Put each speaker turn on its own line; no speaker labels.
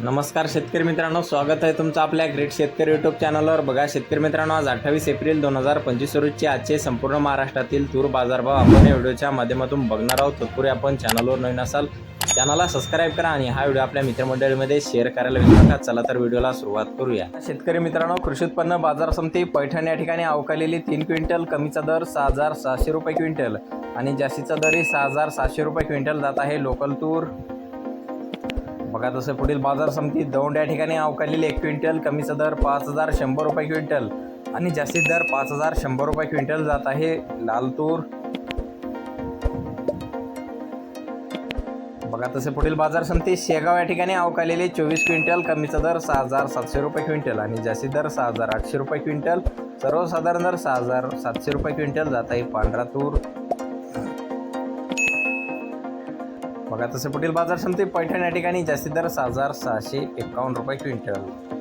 नमस्कार शेतकरी मित्रांनो स्वागत आहे तुमचं आपल्या ग्रेट शेतकरी यूट्यूब चॅनलवर बघा शेतकरी मित्रांनो आज अठ्ठावीस एप्रिल दोन हजार पंचवीस रोजचे आजचे संपूर्ण महाराष्ट्रातील तूर बाजारभाव आपण या व्हिडिओच्या माध्यमातून बघणार आहोत. तत्पूर्वी आपण चॅनलवर नवीन असाल चॅनलला सबस्क्राईब करा आणि हा व्हिडिओ आपल्या मित्रमंडळीमध्ये शेअर करायला विसरू नका. चला तर व्हिडिओला सुरुवात करूया. शेतकरी मित्रांनो कृषी उत्पन्न बाजार समिती पैठण या ठिकाणी अवकालेली तीन क्विंटल कमीचा दर सहा हजार सहाशे रुपये क्विंटल आणि जास्तीचा दरही सहा हजार सातशे रुपये क्विंटल जात आहे. लोकल तूर बघा तसं पुढील बाजार समिती दौंड या ठिकाणी अवकालेली एक क्विंटल कमीचा दर पाच हजार शंभर रुपये क्विंटल आणि जास्तीत दर पाच हजार शंभर रुपये क्विंटल जात आहे लाल तूर बघा तसे पुढील बाजार समिती शेगाव या ठिकाणी अवकालेले चोवीस क्विंटल कमीचा दर सहा हजार सातशे रुपये क्विंटल आणि जास्तीत दर सहा हजार आठशे रुपये क्विंटल. सर्वसाधारण दर सहा हजार सातशे रुपये क्विंटल जात आहे पांढरा तूर. बघा तसे पुढील बाजार समिती पैठण या ठिकाणी जास्तीत दर सहा हजार सहाशे एकावन्न रुपये क्विंटल.